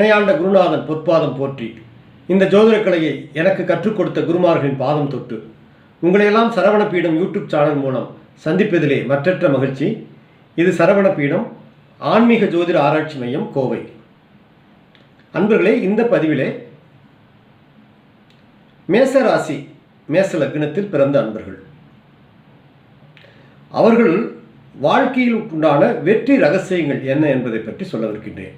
இணையாண்ட குருநாதன் பொற்பாதம் போற்றி. இந்த ஜோதிடக் கலையை எனக்கு கற்றுக் கொடுத்த குருமார்களின் பாதம் தொட்டு. உங்களையெல்லாம் சரவணபீடம் யூடியூப் சேனல் மூலம் சந்திப்பதிலே மற்றற்ற மகிழ்ச்சி. இது சரவணபீடம் ஆன்மீக ஜோதிட ஆராய்ச்சி மையம் கோவை. அன்பர்களே இந்த பதிவிலே மேச ராசி மேச லக்னத்தில் பிறந்த அன்பர்கள். அவர்கள் வாழ்க்கையில் உண்டான வெற்றி ரகசியங்கள் என்ன என்பதை பற்றி சொல்லவிருக்கின்றேன்.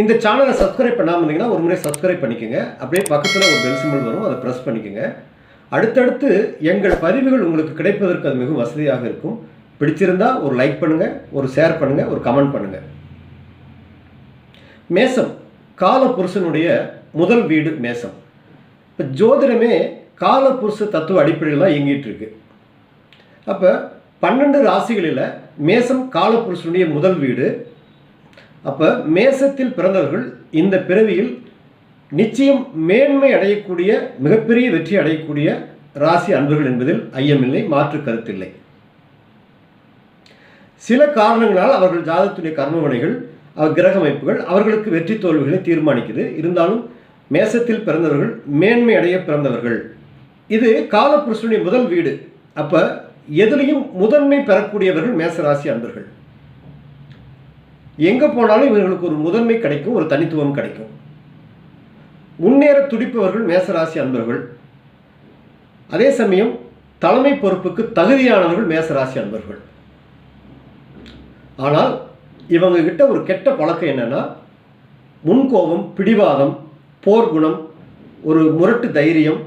இந்த சேனலை சப்ஸ்கிரைப் பண்ணாமல் இருந்தீங்கன்னா ஒரு முறை சப்ஸ்கிரைப் பண்ணிக்கோங்க. அப்படியே பக்கத்தில் ஒரு பெல் சிம்பிள் வரும் அதை ப்ரெஸ் பண்ணிக்கோங்க. அடுத்தடுத்து எங்கள் பதிவுகள் உங்களுக்கு கிடைப்பதற்கு அது மிகவும் வசதியாக இருக்கும். பிடிச்சிருந்தா ஒரு லைக் பண்ணுங்கள் ஒரு ஷேர் பண்ணுங்கள் ஒரு கமெண்ட் பண்ணுங்கள் மேசம் கால புருஷனுடைய முதல் வீடு மேசம். இப்போ ஜோதிடமே கால புருஷ தத்துவ அடிப்படையில் இயங்கிட்டு இருக்கு. அப்போ பன்னெண்டு ராசிகளில் மேசம் காலபுருஷனுடைய முதல் வீடு அப்போ மேசத்தில் பிறந்தவர்கள் இந்த பிறவியில் நிச்சயம் மேன்மை அடையக்கூடிய மிகப்பெரிய வெற்றி அடையக்கூடிய ராசி அன்பர்கள் என்பதில் ஐயமில்லை மாற்று கருத்தில்லை. சில காரணங்களால் அவர்கள் ஜாதத்துடைய கர்மவனைகள் கிரக அமைப்புகள் அவர்களுக்கு வெற்றி தோல்விகளை தீர்மானிக்குது. இருந்தாலும் மேசத்தில் பிறந்தவர்கள் மேன்மை அடைய பிறந்தவர்கள். இது காலபுருஷனுடைய முதல் வீடு. அப்போ எதுலேயும் முதன்மை பெறக்கூடியவர்கள் மேசராசி அன்பர்கள். எங்கே போனாலும் இவர்களுக்கு ஒரு முதன்மை கிடைக்கும் ஒரு தனித்துவம் கிடைக்கும். முன்னேற துடிப்பவர்கள் மேசராசி அன்பர்கள். அதே சமயம் தலைமை பொறுப்புக்கு தகுதியானவர்கள் மேசராசி அன்பர்கள். ஆனால் இவங்க கிட்ட ஒரு கெட்ட பழக்கம் என்னன்னா முன்கோபம் பிடிவாதம் போர்க்குணம் ஒரு முரட்டு தைரியம்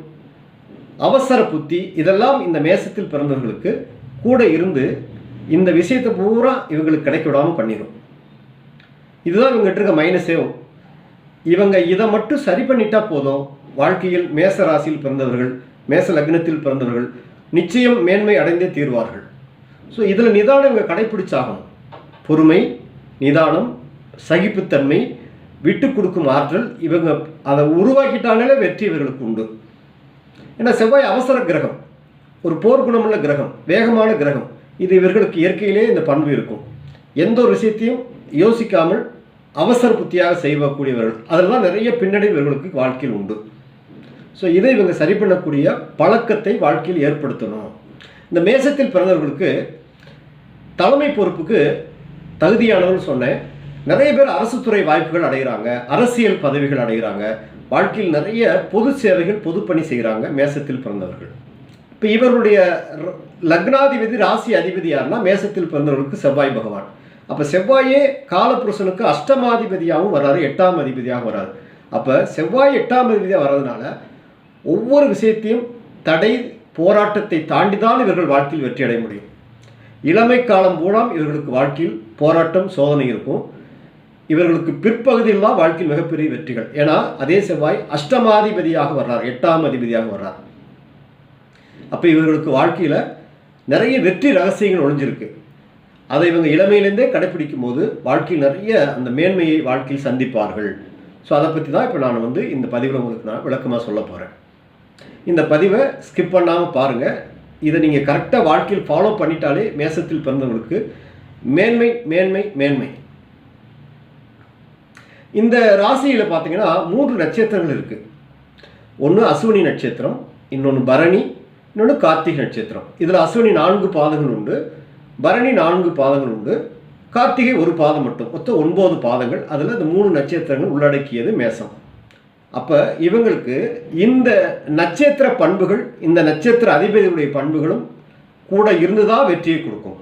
அவசர புத்தி இதெல்லாம் இந்த மேசத்தில் பிறந்தவர்களுக்கு கூட இருந்து இந்த விஷயத்தை பூரா இவங்களுக்கு கிடைக்க விடாமல் பண்ணிடும் இதுதான் இவங்ககிட்ட இருக்க மைனஸேவும் இவங்க இதை மட்டும் சரி பண்ணிட்டா போதும். வாழ்க்கையில் மேச ராசியில் பிறந்தவர்கள் மேச லக்னத்தில் பிறந்தவர்கள் நிச்சயம் மேன்மை அடைந்தே தீர்வார்கள். ஸோ இதில் நிதானம் இவங்க கடைப்பிடிச்சாகணும். பொறுமை நிதானம் சகிப்புத்தன்மை விட்டு கொடுக்கும் ஆற்றல் இவங்க அதை உருவாக்கிட்டாங்களே வெற்றி இவர்களுக்கு உண்டு. ஏன்னா செவ்வாய் அவசர கிரகம். ஒரு போர்க்குணமுள்ள கிரகம் வேகமான கிரகம். இது இவர்களுக்கு இயற்கையிலே இந்த பண்பு இருக்கும். எந்த ஒரு விஷயத்தையும் யோசிக்காமல் அவசர புத்தியாக செய்யக்கூடியவர்கள். அதெல்லாம் நிறைய பின்னடைவு இவர்களுக்கு வாழ்க்கையில் உண்டு. ஸோ இதை இவங்க சரி பண்ணக்கூடிய பழக்கத்தை வாழ்க்கையில் ஏற்படுத்தணும். இந்த மேசத்தில் பிறந்தவர்களுக்கு தலைமை பொறுப்புக்கு தகுதியானவர்கள் சொன்னேன். நிறைய பேர் அரசு துறை வாய்ப்புகள் அடைகிறாங்க அரசியல் பதவிகள் அடைகிறாங்க வாழ்க்கையில் நிறைய பொது சேவைகள் பொதுப்பணி செய்கிறாங்க மேசத்தில் பிறந்தவர்கள். இப்போ இவர்களுடைய லக்னாதிபதி ராசி அதிபதி யாருன்னா மேசத்தில் பிறந்தவர்களுக்கு செவ்வாய் பகவான். அப்போ செவ்வாயே காலபுருஷனுக்கு அஷ்டமாதிபதியாகவும் வராரு எட்டாம் அதிபதியாகவும் வராரு அப்போ செவ்வாய் எட்டாம் அதிபதியாக வர்றதுனால ஒவ்வொரு விஷயத்தையும் தடை போராட்டத்தை தாண்டி தான் இவர்கள் வாழ்க்கையில் வெற்றி அடைய முடியும். இளமை காலம் பூராம் இவர்களுக்கு வாழ்க்கையில் போராட்டம் சோதனை இருக்கும். இவர்களுக்கு பிற்பகுதியில் தான் வாழ்க்கையில் மிகப்பெரிய வெற்றிகள். ஏன்னா அதே செவ்வாய் அஷ்டமாதிபதியாக வர்றார் எட்டாம் அதிபதியாக வர்றார். அப்போ இவர்களுக்கு வாழ்க்கையில் நிறைய வெற்றி ரகசியங்கள் ஒழிஞ்சிருக்கு அதை இவங்க இளமையிலேருந்தே கடைப்பிடிக்கும் போது வாழ்க்கையில் நிறைய அந்த மேன்மையை வாழ்க்கையில் சந்திப்பார்கள். ஸோ அதை பற்றி தான் இப்போ நான் வந்து இந்த பதிவில் உங்களுக்கு நான் விளக்கமாக சொல்ல போகிறேன் இந்த பதிவை ஸ்கிப் பண்ணாமல் பாருங்கள் இதை நீங்கள் கரெக்டாக வாழ்க்கையில் ஃபாலோ பண்ணிட்டாலே மேசத்தில் பிறந்தவங்களுக்கு மேன்மை மேன்மை மேன்மை. இந்த ராசியில் பார்த்தீங்கன்னா மூன்று நட்சத்திரங்கள் இருக்குது ஒன்று அஸ்வினி நட்சத்திரம் இன்னொன்று பரணி இன்னொன்று கார்த்திகை நட்சத்திரம். இதில் அஸ்வினி நான்கு பாதங்கள் உண்டு. பரணி நான்கு பாதங்கள் உண்டு. கார்த்திகை ஒரு பாதம் மட்டும். மொத்தம் ஒன்பது பாதங்கள். அதில் இந்த மூணு நட்சத்திரங்கள் உள்ளடக்கியது மேசம். அப்போ இவங்களுக்கு இந்த நட்சத்திர பண்புகள் இந்த நட்சத்திர அதிபதிகளுடைய பண்புகளும் கூட இருந்து தான் வெற்றியை கொடுக்கும்.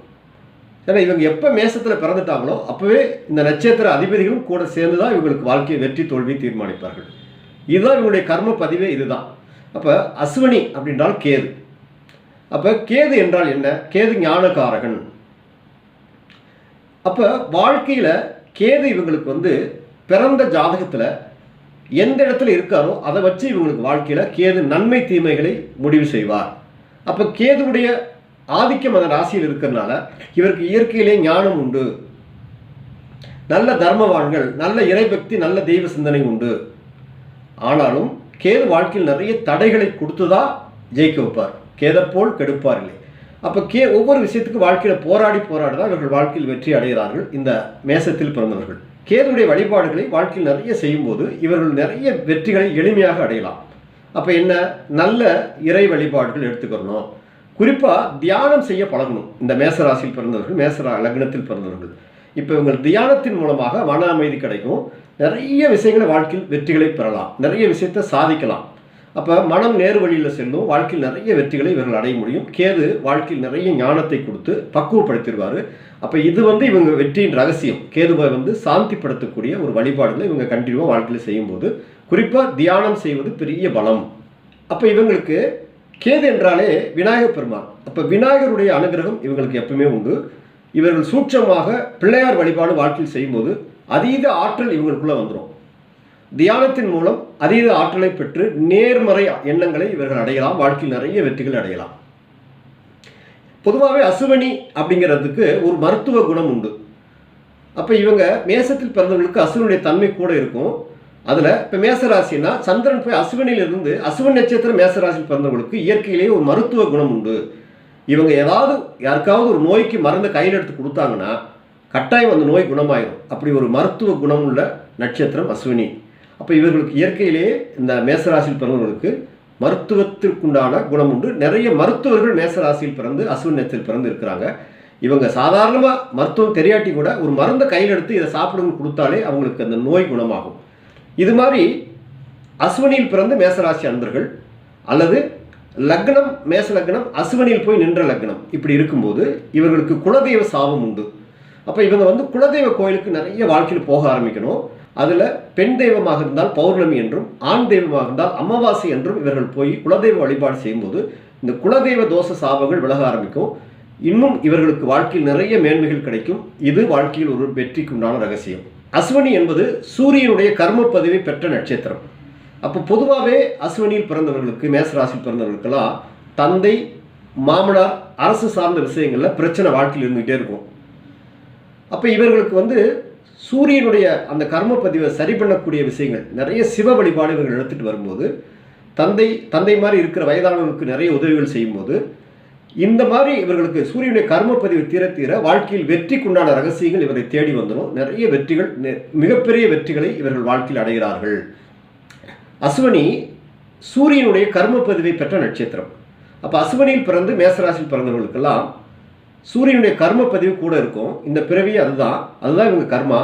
ஏன்னா இவங்க எப்போ மேசத்தில் பிறந்துட்டாங்களோ அப்போவே இந்த நட்சத்திர அதிபதிகளும் கூட சேர்ந்து தான் இவங்களுக்கு வாழ்க்கையை வெற்றி தோல்வியை தீர்மானிப்பார்கள். இதுதான் இவங்களுடைய கர்ம பதிவே இதுதான். அப்போ அஸ்வினி அப்படின்றால் கேது. அப்போ கேது என்றால் என்ன? கேது ஞானகாரகன் அப்போ வாழ்க்கையில் கேது இவங்களுக்கு வந்து பிறந்த ஜாதகத்தில் எந்த இடத்துல இருக்காரோ அதை வச்சு இவங்களுக்கு வாழ்க்கையில் கேது நன்மை தீமைகளை முடிவு செய்வார். அப்போ கேதுவுடைய ஆதிக்கம் அந்த ராசியில் இருக்கிறதுனால இவருக்கு இயற்கையிலே ஞானம் உண்டு. நல்ல தர்மவான்கள் நல்ல இறைபக்தி நல்ல தெய்வ சிந்தனை உண்டு. ஆனாலும் கேது வாழ்க்கையில் நிறைய தடைகளை கொடுத்துதான் ஜெயிக்க வைப்பார். கேதப்போல் கெடுப்பார் இல்லை அப்போ கே ஒவ்வொரு விஷயத்துக்கும் வாழ்க்கையில் போராடி போராடி தான் இவர்கள் வாழ்க்கையில் வெற்றி அடைகிறார்கள் இந்த மேசத்தில் பிறந்தவர்கள். கேதுடைய வழிபாடுகளை வாழ்க்கையில் நிறைய செய்யும்போது இவர்கள் நிறைய வெற்றிகளை எளிமையாக அடையலாம். அப்போ என்ன? நல்ல இறை வழிபாடுகள் எடுத்துக்கிறணும். குறிப்பாக தியானம் செய்ய பழகணும். இந்த மேசராசியில் பிறந்தவர்கள் மேசரா லக்னத்தில் பிறந்தவர்கள். இப்போ இவங்க தியானத்தின் மூலமாக மன அமைதி கிடைக்கும். நிறைய விஷயங்களை வாழ்க்கையில் வெற்றிகளை பெறலாம். நிறைய விஷயத்தை சாதிக்கலாம். அப்போ மனம் நேர் வழியில் செல்லும் வாழ்க்கையில் நிறைய வெற்றிகளை இவர்கள் அடைய முடியும். கேது வாழ்க்கையில் நிறைய ஞானத்தை கொடுத்து பக்குவப்படுத்திடுவார். அப்போ இது வந்து இவங்க வெற்றியின் ரகசியம். கேதுவை வந்து சாந்திப்படுத்தக்கூடிய ஒரு வழிபாடுகளை இவங்க கண்டினியூவாக வாழ்க்கையில் செய்யும்போது குறிப்பாக தியானம் செய்வது பெரிய பலம். அப்போ இவங்களுக்கு கேது என்றாலே விநாயகர் பெருமான். அப்போ விநாயகருடைய அனுகிரகம் இவங்களுக்கு எப்பவுமே உண்டு. இவர்கள் சூட்சமாக பிள்ளையார் வழிபாடு வாழ்க்கையில் செய்யும்போது அதீத ஆற்றல் இவங்களுக்குள்ளே வந்துடும் தியானத்தின் மூலம் அதீத ஆற்றலை பெற்று நேர்மறை எண்ணங்களை இவர்கள் அடையலாம் வாழ்க்கையில் நிறைய வெற்றிகள் அடையலாம். பொதுவாகவே அசுவனி அப்படிங்கிறதுக்கு ஒரு மருத்துவ குணம் உண்டு. அப்போ இவங்க மேசத்தில் பிறந்தவங்களுக்கு அசுவனுடைய தன்மை கூட இருக்கும். அதில் இப்போ மேசராசினா சந்திரன் போய் அசுவனிலிருந்து அசுவன் நட்சத்திரம் மேசராசியில் பிறந்தவங்களுக்கு இயற்கையிலேயே ஒரு மருத்துவ குணம் உண்டு. இவங்க ஏதாவது யாருக்காவது ஒரு நோய்க்கு மருந்து கையில் எடுத்து கொடுத்தாங்கன்னா கட்டாயம் அந்த நோய் குணமாயிடும் அப்படி ஒரு மருத்துவ குணம் உள்ள நட்சத்திரம் அஸ்வினி அப்போ இவர்களுக்கு இயற்கையிலேயே இந்த மேசராசியில் பிறந்தவர்களுக்கு மருத்துவத்திற்குண்டான குணம் உண்டு. நிறைய மருத்துவர்கள் மேசராசியில் பிறந்து அசுவன் நட்சத்திரத்தில் பிறந்து இருக்கிறாங்க. இவங்க சாதாரணமாக மருத்துவம் தெரியாட்டி கூட ஒரு மருந்தை கையில் எடுத்து இதை சாப்பிடுங்க கொடுத்தாலே அவங்களுக்கு அந்த நோய் குணமாகும். இது மாதிரி அஸ்வினியில் பிறந்த மேசராசி அன்பர்கள் அல்லது லக்னம் மேச லக்னம் அசுவனில் போய் நின்ற லக்னம் இப்படி இருக்கும்போது இவர்களுக்கு குலதெய்வ சாபம் உண்டு. அப்போ இவங்க வந்து குலதெய்வ கோயிலுக்கு நிறைய வாழ்க்கையில் போக ஆரம்பிக்கணும். அதில் பெண் தெய்வமாக இருந்தால் பௌர்ணமி என்றும் ஆண் தெய்வமாக இருந்தால் அமாவாசை என்றும் இவர்கள் போய் குலதெய்வ வழிபாடு செய்யும்போது இந்த குலதெய்வ தோஷ சாபங்கள் விலக ஆரம்பிக்கும். இன்னும் இவர்களுக்கு வாழ்க்கையில் நிறைய மேன்மைகள் கிடைக்கும். இது வாழ்க்கையில் ஒரு வெற்றிக்கு உண்டான ரகசியம். அஸ்வினி என்பது சூரியனுடைய கர்ம பதிவை பெற்ற நட்சத்திரம். அப்போ பொதுவாகவே அஸ்வினியில் பிறந்தவர்களுக்கு மேசராசியில் பிறந்தவர்களுக்கெல்லாம் தந்தை மாமனார் அரசு சார்ந்த விஷயங்களில் பிரச்சனை வாழ்க்கையில் இருந்துகிட்டே இருக்கும். அப்போ இவர்களுக்கு வந்து சூரியனுடைய அந்த கர்ம பதிவை சரி பண்ணக்கூடிய விஷயங்கள் நிறைய சிவ வழிபாடு இவர்கள் எடுத்துகிட்டு வரும்போது தந்தை தந்தை மாதிரி இருக்கிற வயதானவர்களுக்கு நிறைய உதவிகள் செய்யும்போது இந்த மாதிரி இவர்களுக்கு சூரியனுடைய கர்ம பதிவு தீர தீர வாழ்க்கையில் வெற்றிக்குண்டான ரகசியங்கள் இவரை தேடி வந்துடும். நிறைய வெற்றிகள் நெ- மிகப்பெரிய வெற்றிகளை இவர்கள் வாழ்க்கையில் அடைகிறார்கள். அஸ்வினி சூரியனுடைய கர்ம பதிவை பெற்ற நட்சத்திரம். அப்போ அஸ்வினியில் பிறந்து மேசராசியில் பிறந்தவர்களுக்கெல்லாம் சூரியனுடைய கர்ம பதிவு கூட இருக்கும். இந்த பிறவி அதுதான். அதுதான் இவங்க கர்மா.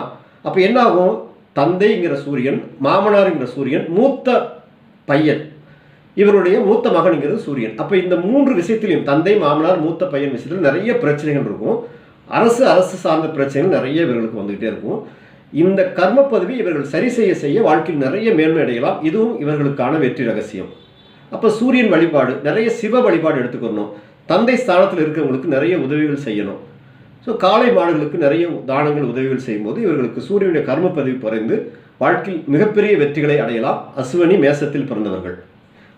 அப்போ என்ன ஆகும் தந்தைங்கிற சூரியன் மாமனாருங்கிற சூரியன் மூத்த பையன். இவருடைய மூத்த மகனுங்கிறது சூரியன். அப்போ இந்த மூன்று விஷயத்திலையும் தந்தை மாமனார் மூத்த பையன் விஷயத்தில் நிறைய பிரச்சனைகள் இருக்கும். அரசு அரசு சார்ந்த பிரச்சனைகள் நிறைய இவர்களுக்கு வந்துகிட்டே இருக்கும். இந்த கர்ம பதவி இவர்கள் சரி செய்ய செய்ய வாழ்க்கையில் நிறைய மேன்மை அடையலாம். இதுவும் இவர்களுக்கான வெற்றி ரகசியம். அப்போ சூரியன் வழிபாடு நிறைய சிவ வழிபாடு எடுத்துக்கணும் தந்தை ஸ்தானத்தில் இருக்கிறவங்களுக்கு நிறைய உதவிகள் செய்யணும். ஸோ காளை மாடுகளுக்கு நிறைய தானங்கள் உதவிகள் செய்யும்போது இவர்களுக்கு சூரியனுடைய கர்ம பதிவு குறைந்து வாழ்க்கையில் மிகப்பெரிய வெற்றிகளை அடையலாம் அசுவனி மேசத்தில் பிறந்தவர்கள்.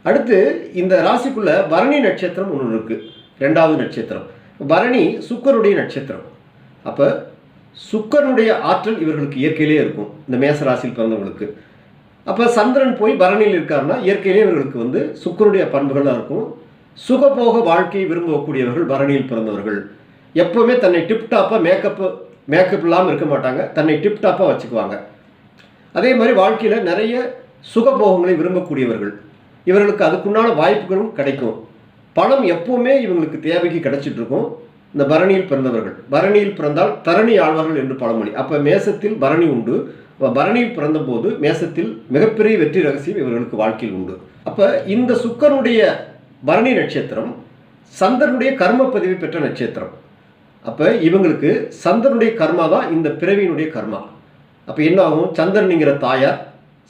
அடுத்து இந்த ராசிக்குள்ள பரணி நட்சத்திரம் ஒன்று இருக்கு. ரெண்டாவது நட்சத்திரம். பரணி சுக்கருடைய நட்சத்திரம். அப்போ சுக்கரனுடைய ஆற்றல் இவர்களுக்கு இயற்கையிலே இருக்கும் இந்த மேச ராசியில் பிறந்தவங்களுக்கு. அப்போ சந்திரன் போய் பரணியில் இருக்காருன்னா இயற்கையிலே இவர்களுக்கு வந்து சுக்கருடைய பண்புகளாக இருக்கும். சுகபோக வாழ்க்கையை விரும்பக்கூடியவர்கள் பரணியில் பிறந்தவர்கள். எப்போவுமே தன்னை டிப்டாப்பாக மேக்கப்பு மேக்கப் இல்லாமல் இருக்க மாட்டாங்க. தன்னை டிப்டாப்பாக வச்சுக்குவாங்க. அதே மாதிரி வாழ்க்கையில் நிறைய சுகபோகங்களை விரும்பக்கூடியவர்கள் இவர்களுக்கு அதுக்குண்டான வாய்ப்புகளும் கிடைக்கும். பணம் எப்பவுமே இவங்களுக்கு தேவைக்கு கிடைச்சிட்டு இருக்கும். இந்த பரணியில் பிறந்தவர்கள். பரணியில் பிறந்தால் தரணி ஆழ்வார்கள் என்று பழமொழி. அப்போ மேசத்தில் பரணி உண்டு. பரணியில் பிறந்தபோது மேசத்தில் மிகப்பெரிய வெற்றி ரகசியம் இவர்களுக்கு வாழ்க்கையில் உண்டு. அப்போ இந்த சுக்கனுடைய பரணி நட்சத்திரம் சந்தனுடைய கர்ம பதிவு பெற்ற நட்சத்திரம். அப்போ இவங்களுக்கு சந்தனுடைய கர்மா தான் இந்த பிறவியினுடைய கர்மா. அப்போ என்ன ஆகும்? சந்திரனுங்கிற தாயார்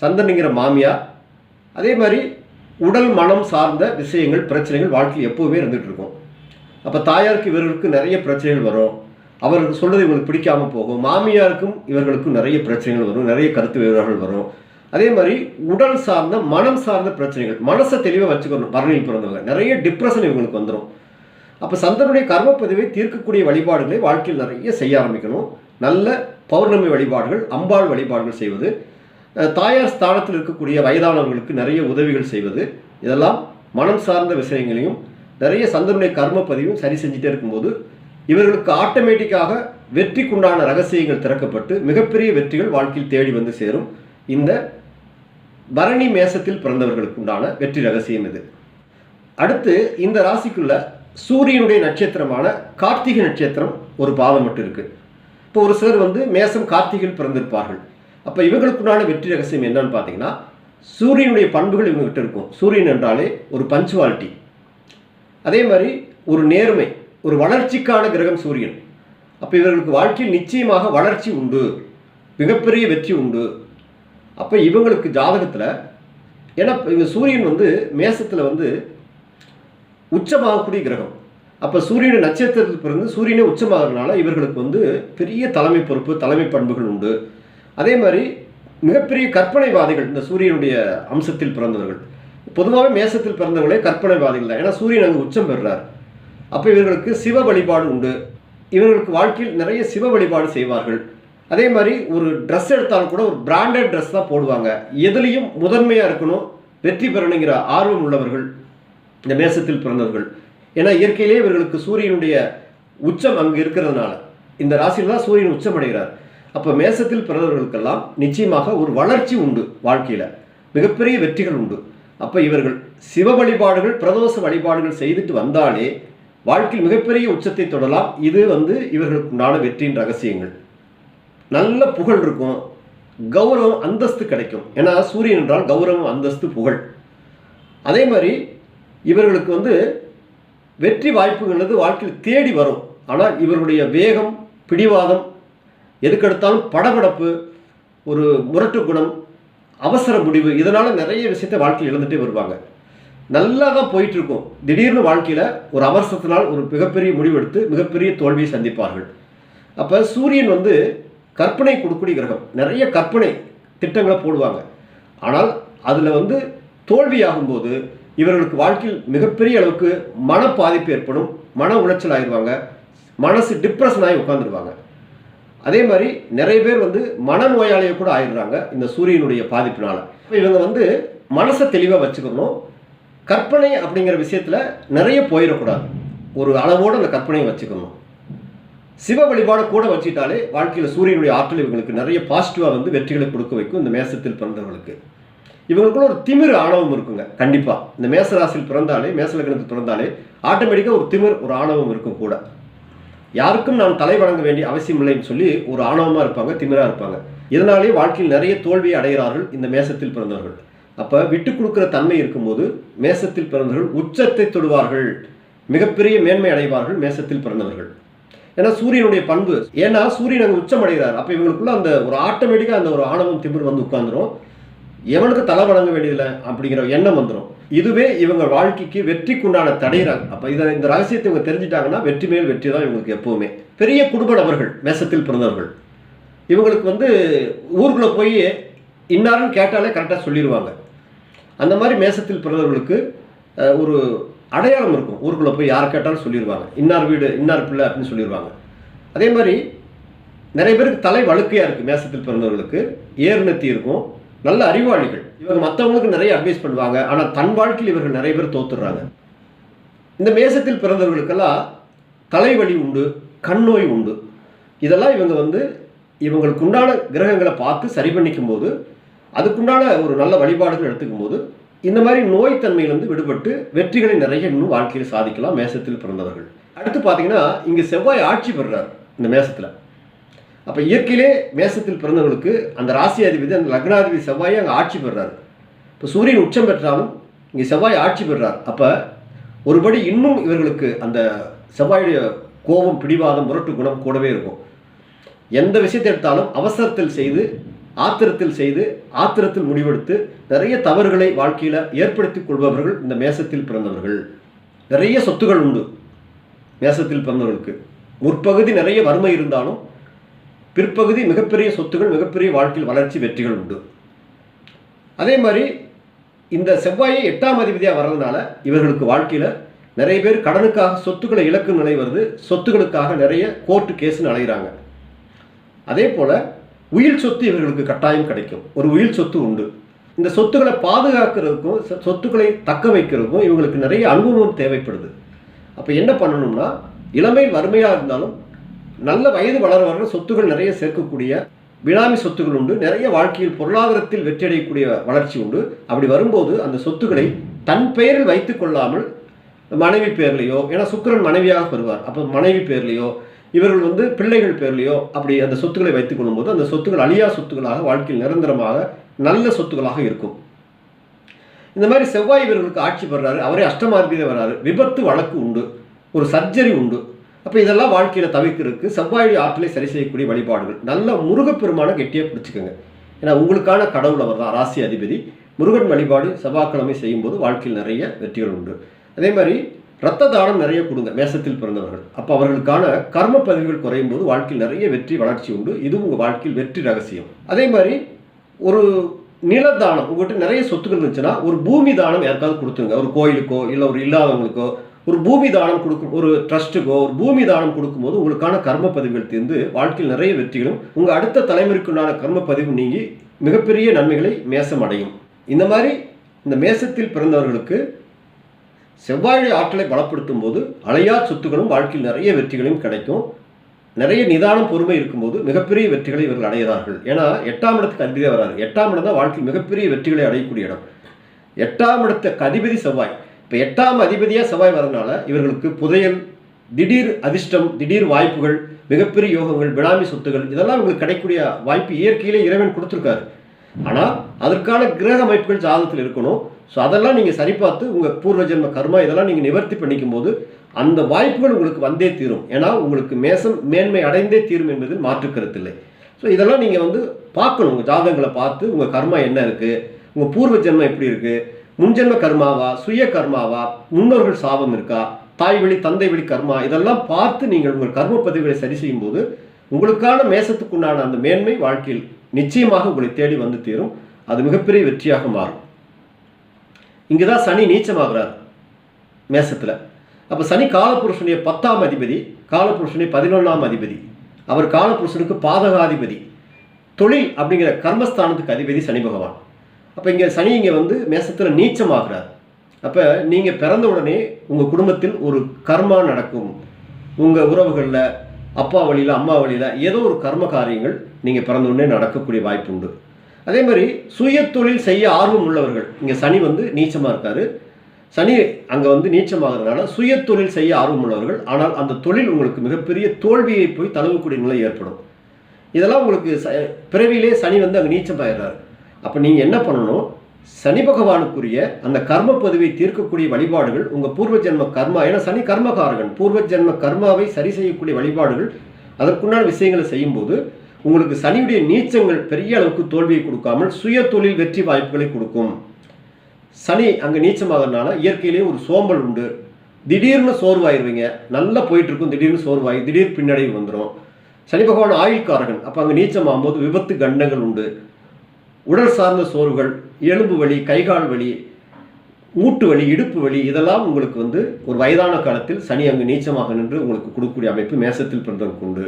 சந்திரனுங்கிற மாமியார் அதே மாதிரி உடல் மனம் சார்ந்த விஷயங்கள் பிரச்சனைகள் வாழ்க்கையில் எப்போவுமே இருந்துகிட்டு இருக்கும். அப்போ தாயாருக்கு இவர்களுக்கு நிறைய பிரச்சனைகள் வரும். அவர்கள் சொல்கிறது இவங்களுக்கு பிடிக்காமல் போகும். மாமியாருக்கும் இவர்களுக்கும் நிறைய பிரச்சனைகள் வரும். நிறைய கருத்து விவரங்கள் வரும். அதே மாதிரி உடல் சார்ந்த மனம் சார்ந்த பிரச்சனைகள் மனசை தெளிவாக வச்சுக்கணும் பரணியில் பிறந்தவங்க. நிறைய டிப்ரெஷன் இவங்களுக்கு வந்துடும் அப்போ சந்திரனுடைய கர்மப்பதிவை தீர்க்கக்கூடிய வழிபாடுகளை வாழ்க்கையில் நிறைய செய்ய ஆரம்பிக்கணும். நல்ல பௌர்ணமி வழிபாடுகள் அம்பாள் வழிபாடுகள் செய்வது தாயார் ஸ்தானத்தில் இருக்கக்கூடிய வயதானவர்களுக்கு நிறைய உதவிகள் செய்வது இதெல்லாம் மனம் சார்ந்த விஷயங்களையும் நிறைய சந்திரனுடைய கர்மப்பதிவும் சரி செஞ்சுட்டே இருக்கும்போது இவர்களுக்கு ஆட்டோமேட்டிக்காக வெற்றிக்குண்டான ரகசியங்கள் திறக்கப்பட்டு மிகப்பெரிய வெற்றிகள் வாழ்க்கையில் தேடி வந்து சேரும். இந்த பரணி மேசத்தில் பிறந்தவர்களுக்கு உண்டான வெற்றி ரகசியம் இது. அடுத்து இந்த ராசிக்குள்ள சூரியனுடைய நட்சத்திரமான கார்த்திகை நட்சத்திரம் ஒரு பாதம் மட்டும் இருக்கு. இப்போ ஒரு சிலர் வந்து மேசம் கார்த்திகையில் பிறந்திருப்பார்கள். அப்போ இவங்களுக்குண்டான வெற்றி ரகசியம் என்னன்னு பார்த்தீங்கன்னா சூரியனுடைய பண்புகள் இவங்ககிட்ட இருக்கும். சூரியன் என்றாலே ஒரு பஞ்சுவாலிட்டி. அதே மாதிரி ஒரு நேர்மை ஒரு வளர்ச்சிக்கான கிரகம் சூரியன். அப்போ இவர்களுக்கு வாழ்க்கையில் நிச்சயமாக வளர்ச்சி உண்டு. மிகப்பெரிய வெற்றி உண்டு. அப்போ இவங்களுக்கு ஜாதகத்தில் ஏன்னா இவங்க சூரியன் வந்து மேசத்தில் வந்து உச்சமாகக்கூடிய கிரகம். அப்போ சூரியன் நட்சத்திரத்தில் பிறந்து சூரியனே உச்சமாகறதுனால இவர்களுக்கு வந்து பெரிய தலைமை பொறுப்பு தலைமை பண்புகள் உண்டு. அதே மாதிரி மிகப்பெரிய கற்பனைவாதிகள் இந்த சூரியனுடைய அம்சத்தில் பிறந்தவர்கள். பொதுவாகவே மேசத்தில் பிறந்தவர்களே கற்பனைவாதிகள் தான். ஏன்னா சூரியன் அங்கே உச்சம் பெறுறார். அப்போ இவர்களுக்கு சிவ வழிபாடு உண்டு. இவர்களுக்கு வாழ்க்கையில் நிறைய சிவ வழிபாடு செய்வார்கள். அதே மாதிரி ஒரு ட்ரெஸ் எடுத்தாலும் கூட ஒரு பிராண்டட் ட்ரெஸ் தான் போடுவாங்க. எதுலேயும் முதன்மையாக இருக்கணும் வெற்றி பெறணுங்கிற ஆர்வம் உள்ளவர்கள் இந்த மேசத்தில் பிறந்தவர்கள். ஏன்னா இயற்கையிலே இவர்களுக்கு சூரியனுடைய உச்சம் அங்கு இருக்கிறதுனால இந்த ராசியில் தான் சூரியன் உச்சம் அடைகிறார். அப்போ மேசத்தில் பிறந்தவர்களுக்கெல்லாம் நிச்சயமாக ஒரு வளர்ச்சி உண்டு வாழ்க்கையில். மிகப்பெரிய வெற்றிகள் உண்டு. அப்போ இவர்கள் சிவ வழிபாடுகள் பிரதோஷ வழிபாடுகள் செய்துட்டு வந்தாலே வாழ்க்கையில் மிகப்பெரிய உச்சத்தை தொடலாம். இது வந்து இவர்களுக்கு உண்டான வெற்றியின் ரகசியங்கள். நல்ல புகழ் இருக்கும். கௌரவம் அந்தஸ்து கிடைக்கும். ஏன்னா சூரியன் என்றால் கௌரவம் அந்தஸ்து புகழ். அதே மாதிரி இவர்களுக்கு வந்து வெற்றி வாய்ப்புங்கிறது வாழ்க்கையில் தேடி வரும். ஆனால் இவர்களுடைய வேகம் பிடிவாதம் எதுக்கெடுத்தாலும் படபடப்பு ஒரு முரட்டு குணம் அவசர முடிவு இதனால் நிறைய விஷயத்தை வாழ்க்கையில் இழந்துட்டே வருவாங்க. நல்லா தான் போயிட்டுருக்கும். திடீர்னு வாழ்க்கையில் ஒரு அவசரத்தினால் ஒரு மிகப்பெரிய முடிவெடுத்து மிகப்பெரிய தோல்வியை சந்திப்பார்கள். அப்போ சூரியன் வந்து கற்பனை கொடுக்கூடிய கிரகம். நிறைய கற்பனை திட்டங்களை போடுவாங்க. ஆனால் அதில் வந்து தோல்வியாகும்போது இவர்களுக்கு வாழ்க்கையில் மிகப்பெரிய அளவுக்கு மன பாதிப்பு ஏற்படும் மன உளைச்சல் ஆயிடுவாங்க மனசு டிப்ரெஷன் ஆகி உட்காந்துருவாங்க அதே மாதிரி நிறைய பேர் வந்து மனநோயாளியை கூட ஆயிடுறாங்க இந்த சூரியனுடைய பாதிப்பினால். இவங்க வந்து மனசை தெளிவாக வச்சுக்கணும். கற்பனை அப்படிங்கிற விஷயத்தில் நிறைய போயிடக்கூடாது. ஒரு அளவோடு அந்த கற்பனையை வச்சுக்கணும். சிவ வழிபாடு கூட வச்சுட்டாலே வாழ்க்கையில் சூரியனுடைய ஆற்றல் இவங்களுக்கு நிறைய பாசிட்டிவாக வந்து வெற்றிகளை கொடுக்க வைக்கும் இந்த மேசத்தில் பிறந்தவர்களுக்கு இவங்களுக்குள்ள ஒரு திமிர் ஆணவம் இருக்குங்க. கண்டிப்பாக இந்த மேசராசியில் பிறந்தாலே மேசலக்கணத்தில் பிறந்தாலே ஆட்டோமேட்டிக்காக ஒரு திமிர் ஒரு ஆணவம் இருக்கும் கூட. யாருக்கும் நான் தலை வணங்க வேண்டிய அவசியம் இல்லைன்னு சொல்லி ஒரு ஆணவமாக இருப்பாங்க திமிராக இருப்பாங்க. இதனாலே வாழ்க்கையில் நிறைய தோல்வியை அடைகிறார்கள் இந்த மேசத்தில் பிறந்தவர்கள். அப்போ விட்டு கொடுக்குற தன்மை இருக்கும்போது மேசத்தில் பிறந்தவர்கள் உச்சத்தை தொடுவார்கள். மிகப்பெரிய மேன்மை அடைவார்கள் மேசத்தில் பிறந்தவர்கள். ஏன்னா சூரியனுடைய பண்பு. ஏன்னா சூரியன் அங்கே உச்சம் அடைகிறார் அப்போ இவங்களுக்குள்ள அந்த ஒரு ஆட்டோமேட்டிக்காக அந்த ஒரு ஆணவம் திமிர் வந்து உட்காந்துரும் எவனுக்கு தலை வணங்க வேண்டியதில்லை அப்படிங்கிற எண்ணம் வந்துடும் இதுவே இவங்க வாழ்க்கைக்கு வெற்றிக்குண்டான தடைகிறாங்க அப்போ இதை இந்த ரகசியத்தை இவங்க தெரிஞ்சிட்டாங்கன்னா வெற்றி மேல் வெற்றி தான் இவங்களுக்கு எப்போவுமே. பெரிய குடும்ப நபர்கள் மேசத்தில் பிறந்தவர்கள். இவங்களுக்கு வந்து ஊருக்குள்ளே போய் இன்னாருன்னு கேட்டாலே கரெக்டாக சொல்லிடுவாங்க அந்த மாதிரி மேசத்தில் பிறந்தவர்களுக்கு ஒரு அடையாளம் இருக்கும். ஊருக்குள்ளே போய் யார் கேட்டாலும் சொல்லிடுவாங்க இன்னார் வீடு இன்னார் பிள்ளை அப்படின்னு சொல்லிடுவாங்க அதே மாதிரி நிறைய பேருக்கு தலை வழுக்கையாக இருக்குது மேசத்தில் பிறந்தவர்களுக்கு. ஏர்நத்தி இருக்கும். நல்ல அறிவாளிகள். இவங்க மற்றவங்களுக்கு நிறைய அட்வைஸ் பண்ணுவாங்க. ஆனால் தன் வாழ்க்கையில் இவர்கள் நிறைய பேர் தோத்துடுறாங்க. இந்த மேசத்தில் பிறந்தவர்களுக்கெல்லாம் தலைவலி உண்டு கண் நோய் உண்டு. இதெல்லாம் இவங்க வந்து இவங்களுக்கு உண்டான கிரகங்களை பார்த்து சரி பண்ணிக்கும் போது அதுக்குண்டான ஒரு நல்ல வழிபாடுகள் எடுத்துக்கும் போது இந்த மாதிரி நோய் தன்மையிலிருந்து விடுபட்டு வெற்றிகளை நிறைய இன்னும் வாழ்க்கையில் சாதிக்கலாம் மேசத்தில் பிறந்தவர்கள். அடுத்து பார்த்தீங்கன்னா இங்கே செவ்வாய் ஆட்சி பெறுறார் இந்த மேசத்தில். அப்போ இயற்கையிலே மேசத்தில் பிறந்தவர்களுக்கு அந்த ராசி அதிபதி அந்த லக்னாதிபதி செவ்வாயை அங்கே ஆட்சி பெறுறாரு. இப்போ சூரியன் உச்சம் பெற்றாலும் இங்கே செவ்வாய் ஆட்சி பெறுறார். அப்போ ஒருபடி இன்னும் இவர்களுக்கு அந்த செவ்வாயுடைய கோபம் பிடிவாதம் முரட்டு குணம் கூடவே இருக்கும். எந்த விஷயத்தை எடுத்தாலும் அவசரத்தில் செய்து ஆத்திரத்தில் செய்து ஆத்திரத்தில் முடிவெடுத்து நிறைய தவறுகளை வாழ்க்கையில் ஏற்படுத்திக் கொள்பவர்கள் இந்த மேசத்தில் பிறந்தவர்கள். நிறைய சொத்துகள் உண்டு மேசத்தில் பிறந்தவர்களுக்கு. முற்பகுதி நிறைய வறுமை இருந்தாலும் பிற்பகுதி மிகப்பெரிய சொத்துகள் மிகப்பெரிய வாழ்க்கையில் வளர்ச்சி வெற்றிகள் உண்டு. அதே மாதிரி இந்த செவ்வாயை எட்டாம் அதிபதியாக வர்றதுனால இவர்களுக்கு வாழ்க்கையில் நிறைய பேர் கடனுக்காக சொத்துக்களை இழக்கும் நிலை வருது. சொத்துக்களுக்காக நிறைய கோர்ட்டு கேஸ்னு அலைகிறாங்க அதே போல் உயிர் சொத்து இவர்களுக்கு கட்டாயம் கிடைக்கும். ஒரு உயிர் சொத்து உண்டு. இந்த சொத்துக்களை பாதுகாக்கிறதுக்கும் சொத்துக்களை தக்க வைக்கிறதுக்கும் இவங்களுக்கு நிறைய அனுபவம் தேவைப்படுது. அப்போ என்ன பண்ணணும்னா இளமை வறுமையாக இருந்தாலும் நல்ல வயது வளர வளர சொத்துக்கள் நிறைய சேர்க்கக்கூடிய பினாமி சொத்துகள் உண்டு. நிறைய வாழ்க்கையில் பொருளாதாரத்தில் வெற்றியடையக்கூடிய வளர்ச்சி உண்டு. அப்படி வரும்போது அந்த சொத்துக்களை தன் பெயரில் வைத்து கொள்ளாமல் மனைவி பேர்லையோ ஏன்னா சுக்கிரன் மனைவியாக வருவார். அப்போ மனைவி பேர்லையோ இவர்கள் வந்து பிள்ளைகள் பேர்லையோ அப்படி அந்த சொத்துக்களை வைத்துக் கொள்ளும்போது அந்த சொத்துக்கள் அழியா சொத்துக்களாக வாழ்க்கையில் நிரந்தரமாக நல்ல சொத்துக்களாக இருக்கும். இந்த மாதிரி செவ்வாய் இவர்களுக்கு ஆட்சி பெறாரு அவரே அஷ்டமாதிபதியாக வராரு. விபத்து வழக்கு உண்டு. ஒரு சர்ஜரி உண்டு. அப்போ இதெல்லாம் வாழ்க்கையில் தவிர்க்கிறதுக்கு செவ்வாயுடைய ஆற்றலை சரி செய்யக்கூடிய வழிபாடுகள். நல்ல முருகப்பெருமான கெட்டியாக பிடிச்சிக்கோங்க. ஏன்னா உங்களுக்கான கடவுள் அவர் தான் ராசி அதிபதி. முருகன் வழிபாடு செவ்வாய்க்கிழமை செய்யும்போது வாழ்க்கையில் நிறைய வெற்றிகள் உண்டு. அதே மாதிரி ரத்த தானம் நிறைய கொடுங்க மேசத்தில் பிறந்தவர்கள். அப்போ அவர்களுக்கான கர்ம பதிவுகள் குறையும் போது வாழ்க்கையில் நிறைய வெற்றி வளர்ச்சி உண்டு. இது உங்கள் வாழ்க்கையில் வெற்றி ரகசியம். அதே மாதிரி ஒரு நிலதானம் உங்கள்கிட்ட நிறைய சொத்துக்கள் இருந்துச்சுன்னா ஒரு பூமி தானம் யாருக்காவது கொடுத்துருங்க. ஒரு கோயிலுக்கோ இல்லை ஒரு இல்லாதவங்களுக்கோ ஒரு பூமி தானம் கொடுக்கும் ஒரு ட்ரஸ்ட்டுக்கோ ஒரு பூமி தானம் கொடுக்கும்போது உங்களுக்கான கர்ம பதிவுகள் தீர்ந்து வாழ்க்கையில் நிறைய வெற்றிகளும் உங்கள் அடுத்த தலைமுறைக்குண்டான கர்ம பதிவு நீங்கி மிகப்பெரிய நன்மைகளை மேசம் அடையும் இந்த மாதிரி இந்த மேசத்தில் பிறந்தவர்களுக்கு செவ்வாழை ஆற்றலை பலப்படுத்தும் போது அலையா சொத்துக்களும் வாழ்க்கையில் நிறைய வெற்றிகளையும் கிடைக்கும். நிறைய நிதானம் பொறுமை இருக்கும்போது மிகப்பெரிய வெற்றிகளை இவர்கள் அடைகிறார்கள். ஏன்னா எட்டாம் இடத்துக்கு அதிபதியாக வராது எட்டாம் இடம் தான் வாழ்க்கையில் மிகப்பெரிய வெற்றிகளை அடையக்கூடிய இடம். எட்டாம் இடத்துக்கு அதிபதி செவ்வாய். இப்போ எட்டாம் அதிபதியாக செவ்வாய் வரதுனால இவர்களுக்கு புதையல் திடீர் அதிர்ஷ்டம் திடீர் வாய்ப்புகள் மிகப்பெரிய யோகங்கள் பினாமி சொத்துகள் இதெல்லாம் இவங்களுக்கு கிடைக்கக்கூடிய வாய்ப்பு இயற்கையிலே இறைவன் கொடுத்துருக்காரு. ஆனால் அதற்கான கிரக அமைப்புகள் ஜாதகத்தில் இருக்கணும். ஸோ அதெல்லாம் நீங்கள் சரி பார்த்து உங்கள் பூர்வ ஜென்ம கர்மா இதெல்லாம் நீங்கள் நிவர்த்தி பண்ணிக்கும் போது அந்த வாய்ப்புகள் உங்களுக்கு வந்தே தீரும். ஏன்னா உங்களுக்கு மேசம் மேன்மை அடைந்தே தீரும் என்பதில் மாற்று கருத்தில்லை ஸோ இதெல்லாம் நீங்கள் வந்து பார்க்கணும். உங்கள் ஜாதகங்களை பார்த்து உங்கள் கர்மா என்ன இருக்குது உங்கள் பூர்வ ஜென்மம் எப்படி இருக்குது முன்ஜென்ம கர்மாவா? சுய கர்மாவா? முன்னோர்கள் சாபம் இருக்கா? தாய் வழி தந்தை வழி கர்மா? இதெல்லாம் பார்த்து நீங்கள் உங்கள் கர்ம பதிவுகளை சரி செய்யும் போது உங்களுக்கான மேசத்துக்குண்டான அந்த மேன்மை வாழ்க்கையில் நிச்சயமாக உங்களை தேடி வந்து தீரும். அது மிகப்பெரிய வெற்றியாக மாறும். இங்கே தான் சனி நீச்சமாகிறார் மேசத்தில். அப்போ சனி காலபுருஷனுடைய பத்தாம் அதிபதி காலபுருஷனுடைய பதினொன்றாம் அதிபதி. அவர் காலபுருஷனுக்கு பாதகாதிபதி. தொழில் அப்படிங்கிற கர்மஸ்தானத்துக்கு அதிபதி சனி பகவான். அப்போ இங்கே சனி இங்கே வந்து மேசத்தில் நீச்சமாகிறார். அப்போ நீங்கள் பிறந்த உடனே உங்கள் குடும்பத்தில் ஒரு கர்மா நடக்கும். உங்கள் உறவுகளில் அப்பா வழியில் அம்மா வழியில் ஏதோ ஒரு கர்ம காரியங்கள் நீங்கள் பிறந்த உடனே நடக்கக்கூடிய வாய்ப்பு உண்டு. அதே மாதிரி சுய தொழில் செய்ய ஆர்வம் உள்ளவர்கள். இங்கே சனி வந்து நீச்சமாக இருக்கார். சனி அங்கே வந்து நீச்சமாகிறதுனால சுய தொழில் செய்ய ஆர்வம் உள்ளவர்கள். ஆனால் அந்த தொழில் உங்களுக்கு மிகப்பெரிய தோல்வியை போய் தழுவக்கூடிய நிலை ஏற்படும். இதெல்லாம் உங்களுக்கு ச பிறவிலே சனி வந்து அங்கே நீச்சமாயிடுறாரு அப்போ நீங்கள் என்ன பண்ணணும்? சனி பகவானுக்குரிய அந்த கர்ம பதிவை தீர்க்கக்கூடிய வழிபாடுகள் உங்கள் பூர்வ ஜென்ம கர்மா. ஏன்னா சனி கர்மகாரகன். பூர்வ ஜென்ம கர்மாவை சரி செய்யக்கூடிய வழிபாடுகள். அதற்குண்டான விஷயங்களை செய்யும்போது உங்களுக்கு சனியுடைய நீச்சங்கள் பெரிய அளவுக்கு தோல்வியை கொடுக்காமல் சுய தொழில் வெற்றி வாய்ப்புகளை கொடுக்கும். சனி அங்கே நீச்சமாகறதுனால இயற்கையிலேயே ஒரு சோம்பல் உண்டு. திடீர்னு சோர்வாயிருவீங்க. நல்லா போயிட்டு இருக்கும் திடீர்னு சோர்வாயி திடீர் பின்னடைவு வந்துடும் சனி பகவான் ஆயுள்காரகன். அப்போ அங்கே நீச்சமாகும்போது விபத்து கண்டங்கள் உண்டு. உடல் சார்ந்த சோர்வுகள் எலும்பு வலி கைகால் வலி மூட்டு வலி இடுப்பு வலி இதெல்லாம் உங்களுக்கு வந்து ஒரு வயதான காலத்தில் சனி அங்கு நீச்சமாக நின்று உங்களுக்கு கொடுக்கக்கூடிய அமைப்பு மேசத்தில் பிறந்தவருக்கு உண்டு.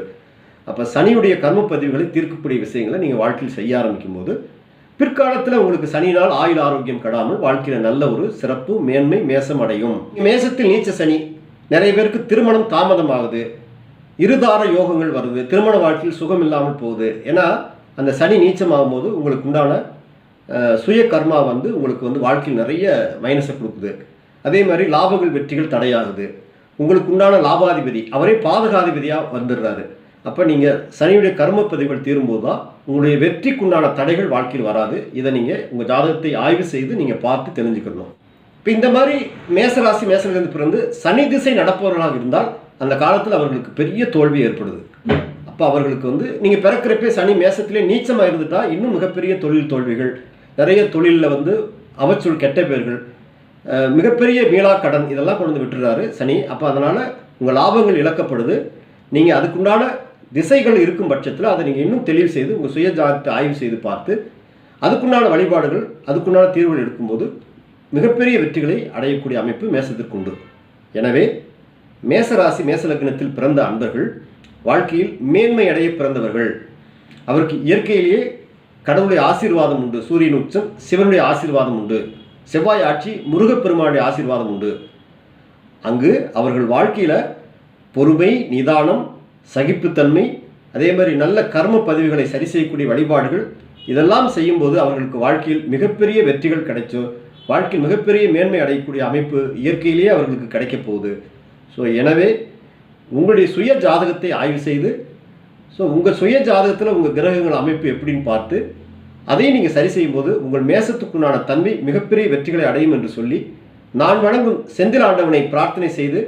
அப்போ சனியுடைய கர்ம பதிவுகளை தீர்க்கக்கூடிய விஷயங்களை நீங்கள் வாழ்க்கையில் செய்ய ஆரம்பிக்கும் போது பிற்காலத்தில் உங்களுக்கு சனியினால் ஆயுள் ஆரோக்கியம் கடாமல் வாழ்க்கையில் நல்ல ஒரு சிறப்பு மேன்மை மேசம் அடையும் மேசத்தில் நீச்ச சனி. நிறைய பேருக்கு திருமணம் தாமதமாகுது. இருதார யோகங்கள் வருது. திருமண வாழ்க்கையில் சுகம் இல்லாமல் போகுது. ஏன்னா அந்த சனி நீச்சமாகும் போது உங்களுக்கு உண்டான சுய கர்மா வந்து உங்களுக்கு வந்து வாழ்க்கையில் நிறைய மைனஸை கொடுக்குது. அதே மாதிரி லாபங்கள் வெற்றிகள் தடையாகுது. உங்களுக்கு உண்டான லாபாதிபதி அவரே பாதகாதிபதியாக வந்துடுறாரு. அப்போ நீங்கள் சனியுடைய கர்ம பதிவுகள் தீரும்போது தான் உங்களுடைய வெற்றிக்குண்டான தடைகள் வாழ்க்கையில் வராது. இதை நீங்கள் உங்கள் ஜாதகத்தை ஆய்வு செய்து நீங்கள் பார்த்து தெரிஞ்சுக்கணும். இப்போ இந்த மாதிரி மேசராசி மேசலிருந்து பிறந்து சனி திசை நடப்பவர்களாக இருந்தால் அந்த காலத்தில் அவர்களுக்கு பெரிய தோல்வி ஏற்படுது. அப்போ அவர்களுக்கு வந்து நீங்கள் பிறக்கிறப்பே சனி மேசத்திலே நீச்சமாக இருந்துட்டா இன்னும் மிகப்பெரிய தொழில் தோல்விகள் நிறைய தொழிலில் வந்து அவச்சொல் கெட்ட பேர்கள் மிகப்பெரிய மீளா கடன் இதெல்லாம் கொண்டு வந்து விட்டுறாரு சனி. அப்போ அதனால் உங்கள் லாபங்கள் இழக்கப்படுது. நீங்கள் அதுக்குண்டான திசைகள் இருக்கும் பட்சத்தில் அதை நீங்கள் இன்னும் தெளிவு செய்து உங்கள் சுய ஜாதகத்தை ஆய்வு செய்து பார்த்து அதுக்குண்டான வழிபாடுகள் அதுக்குண்டான தீர்வுகள் எடுக்கும்போது மிகப்பெரிய வெற்றிகளை அடையக்கூடிய அமைப்பு மேசத்திற்கு உண்டு. எனவே மேசராசி மேசலக்னத்தில் பிறந்த அன்பர்கள் வாழ்க்கையில் மேன்மை அடைய பிறந்தவர்கள் அவருக்கு இயற்கையிலேயே கடவுளுடைய ஆசீர்வாதம் உண்டு சூரியன் உச்சம் சிவனுடைய ஆசீர்வாதம் உண்டு செவ்வாய் ஆட்சி முருகப்பெருமானுடைய ஆசீர்வாதம் உண்டு. அங்கு அவர்கள் வாழ்க்கையில் பொறுமை நிதானம் சகிப்புத்தன்மை அதே மாதிரி நல்ல கர்ம பதிவுகளை சரி செய்யக்கூடிய வழிபாடுகள் இதெல்லாம் செய்யும்போது அவர்களுக்கு வாழ்க்கையில் மிகப்பெரிய வெற்றிகள் கிடைச்சோ வாழ்க்கையில் மிகப்பெரிய மேன்மை அடையக்கூடிய அமைப்பு இயற்கையிலேயே அவர்களுக்கு கிடைக்கப் போகுது. ஸோ எனவே உங்களுடைய சுய ஜாதகத்தை ஆய்வு செய்து ஸோ உங்கள் சுய ஜாதகத்தில் உங்கள் கிரகங்கள் அமைப்பு எப்படின்னு பார்த்து அதையும் நீங்கள் சரி செய்யும்போது உங்கள் மேசத்துக்குண்டான தன்மை மிகப்பெரிய வெற்றிகளை அடையும் என்று சொல்லி நான் வணங்கும் செந்தில் ஆண்டவனை பிரார்த்தனை செய்து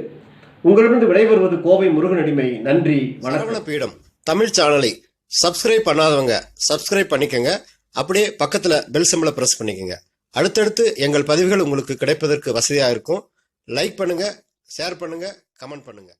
உங்களிடமிருந்து விடைபெறுவது கோவை முருகனடிமை நன்றி வணக்கம். பீடம் தமிழ் சேனலை சப்ஸ்கிரைப் பண்ணாதவங்க சப்ஸ்கிரைப் பண்ணிக்கங்க. அப்படியே பக்கத்தில் பெல் சிம்பிளை பிரஸ் பண்ணிக்கங்க. அடுத்தடுத்து எங்கள் பதிவுகள் உங்களுக்கு கிடைப்பதற்கு வசதியாக இருக்கும். லைக் பண்ணுங்கள் ஷேர் பண்ணுங்கள் கமெண்ட் பண்ணுங்கள்